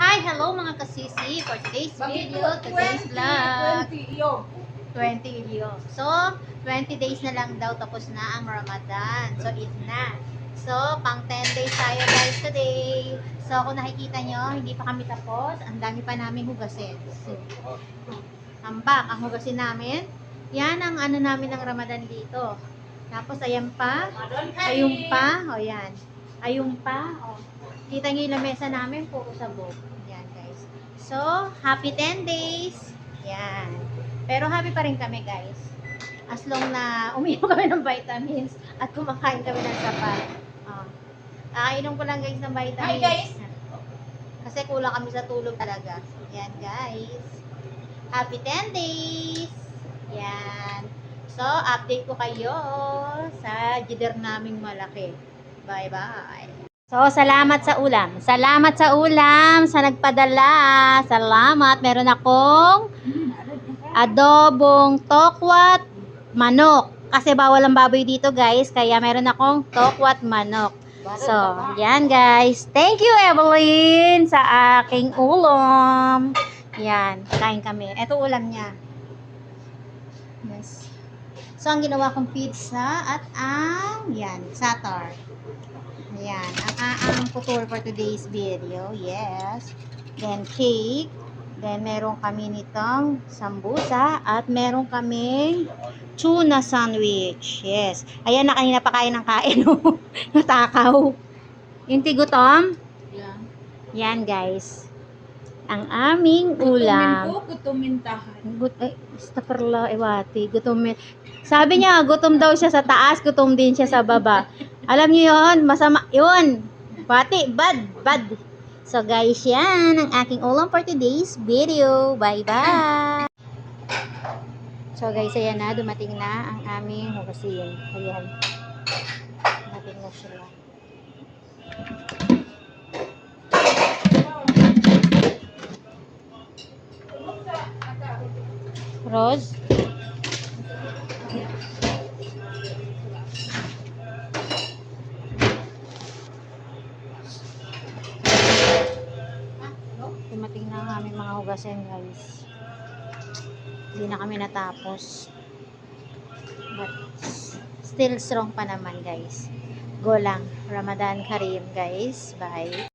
Hi, hello mga kasisi for today's video, today's vlog. 20 ilyo. So, 20 days na lang daw tapos na ang Ramadan. So, eat na. So, pang 10 days tayo guys today. So, kung nakikita nyo, hindi pa kami tapos. Ang dami pa namin hugasin. So, ambak ang hugasin namin. Yan ang ano namin ng Ramadan dito. Tapos, ayan pa. Ayun pa. O, yan. Ayun pa. O. Kita nyo yung lamesa namin, puro sabog. Yan, guys. So, happy 10 days. Yan. Pero happy pa rin kami, guys. As long na uminom kami ng vitamins at kumakain kami ng sapat. Oh. Kakainom ko lang, guys, ng vitamins. Hi, guys. Kasi kulang kami sa tulog talaga. Yan, guys. Happy 10 days. Yan. So, update ko kayo sa jider naming malaki. Bye-bye. So, salamat sa ulam. Salamat sa ulam, sa nagpadala. Salamat. Meron akong adobong tokwat manok. Kasi bawal ang baboy dito, guys. Kaya meron akong tokwat manok. So, yan, guys. Thank you, Evelyn, sa aking ulam. Yan, kain kami. Ito ulam niya. Yes. So, ang ginawa kong pizza at ang, yan, satar. Ayan, ang putol for today's video. Yes. Then cake. Then meron kami nitong sambusa at meron kaming tuna sandwich. Yes. Ayan na kanina pa kain ng kain. Natakaw. Yung tigutom. Yan guys. Ang aming ulam. Kutumintahan. Gut ay, astaghfirullah, ewati. Gutom. yan. Sabi niya, gutom daw siya sa taas, gutom din siya sa baba. Alam niyo yon masama. Yun. Pati, bad, bad. So guys, yan ang aking ulam for today's video. Bye-bye. So guys, ayan na, dumating na ang aming hugasin. Ayan. Dumating na sila. Rose? Dumating na ang aming mga hugasin, guys. Hindi na kami natapos. But, still strong pa naman, guys. Go lang. Ramadan Karim, guys. Bye.